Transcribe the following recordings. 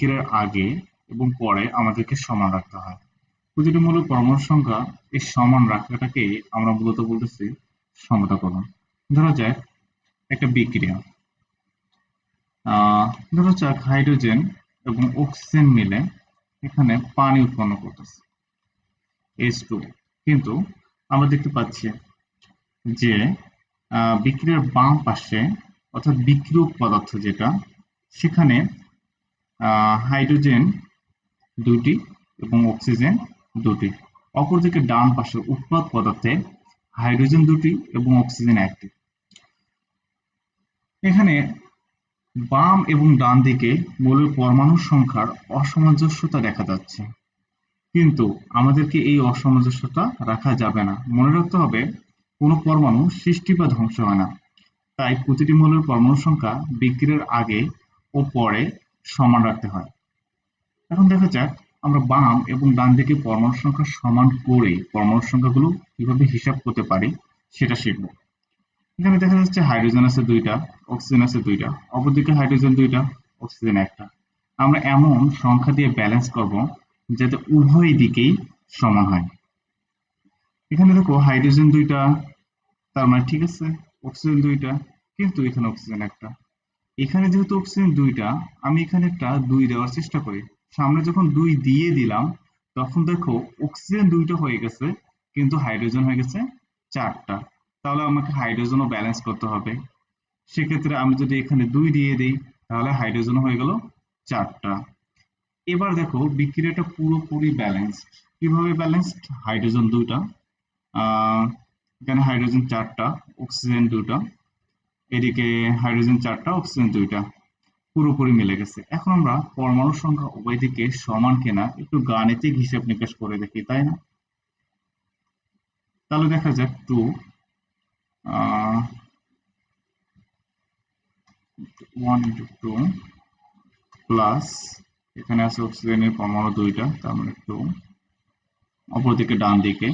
বিক্রিয়ার আগে এবং পরে আমাদেরকে সমান রাখতে হয়। প্রতিটি মৌলের পরমাণু সংখ্যা এই সমান রাখাটাকে আমরা মূলত বলতেছি সমতাকরণ ধরা যাক একটা বিক্রিয়া। ধরা যাক হাইড্রোজেন এবং অক্সিজেন মিলে এখানে পানি উৎপন্ন করতেছে। এইচ টু কিন্তু আমরা দেখতে পাচ্ছি যে বিক্রিয়ার বাম পাশে অর্থাৎ বিক্রিয়ক পদার্থ যেটা, সেখানে হাইড্রোজেন দুটি এবং অক্সিজেন দুটি অপরদিকে ডান পাশে উৎপাদ পদার্থে হাইড্রোজেন দুটি এবং অক্সিজেন একটি। এখানে বাম এবং ডান দিকে মৌলের পরমাণুর সংখ্যার অসামঞ্জস্যতা দেখা যাচ্ছে। কিন্তু আমাদেরকে এই অসামঞ্জস্যতা রাখা যাবে না। মনে রাখতে হবে, কোনো পরমাণু সৃষ্টি বা ধ্বংস হয় না। তাই প্রতিটি মৌলের পরমাণু সংখ্যা বিক্রিয়ার আগে ও পরে সমান রাখতে হয়। এখন দেখা যাক, আমরা বাম এবং ডান দিকে পরমাণু সংখ্যা সমান করে পরমাণু সংখ্যাগুলো কীভাবে হিসাব করতে পারি সেটা শিখব। এখানে দেখা যাচ্ছে হাইড্রোজেন আছে দুইটা, অক্সিজেন আছে দুইটা, অপরদিকে হাইড্রোজেন দুইটা, অক্সিজেন একটা। আমরা এমন সংখ্যা দিয়ে ব্যালেন্স করব যাতে উভয় দিকেই সমান হয়। এখানে দেখো হাইড্রোজেন দুইটা, তার মানে ঠিক আছে, অক্সিজেন দুইটা, কিন্তু এখানে অক্সিজেন একটা। এখানে যেহেতু অক্সিজেন দুইটা, আমি এখানে একটা দুই দেওয়ার চেষ্টা করি। সামনে যখন দুই দিয়ে দিলাম, তখন দেখো অক্সিজেন দুইটা হয়ে গেছে, কিন্তু হাইড্রোজেন হয়ে গেছে চারটা। তাহলে আমাকে হাইড্রোজেনও ব্যালেন্স করতে হবে। সেক্ষেত্রে আমি যদি এখানে দুই দিয়ে দিই, তাহলে হাইড্রোজেন হয়ে গেল চারটা। এবার দেখো বিক্রিয়াটা পুরোপুরি ব্যালেন্স কীভাবে ব্যালেন্স হাইড্রোজেন দুইটা এখানে হাইড্রোজেন চারটা অক্সিজেন দুটা এদিকে হাইড্রোজেন চারটা, অক্সিজেন দুইটা পুরোপুরি মিলে গেছে। এখন আমরা পরমাণুর সংখ্যা উভয় দিকে সমান কিনা একটু গাণিতিক হিসাব নিকাশ করে দেখি, তাই না? তাহলে দেখা যাক two one into two plus এখানে আছে অক্সিজেনের পরমাণু দুইটা, তার মানে টু অপরদিকে ডান দিকে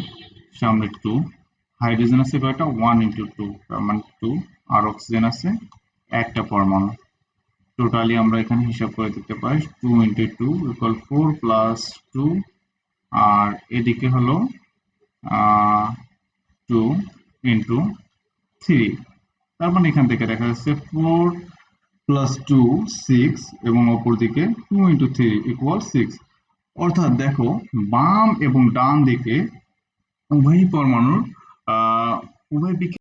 সামনে টু হাইড্রোজেন আছে কয়টা? ওয়ান ইন্টু টু তার মানে টু আর অক্সিজেন আছে একটা পরমাণু। টোটালি আমরা এখানে হিসাব করে দিতে পারি two into two equal four plus two আর এদিকে হলো টু ইন্টু থ্রি তার মানে এখান থেকে দেখা যাচ্ছে ফোর প্লাস টু সিক্স এবং অপরদিকে two into three equal six অর্থাৎ দেখো, বাম এবং ডান দিকে উভয় পরমাণুর আহ উভয় বিক্রিয়া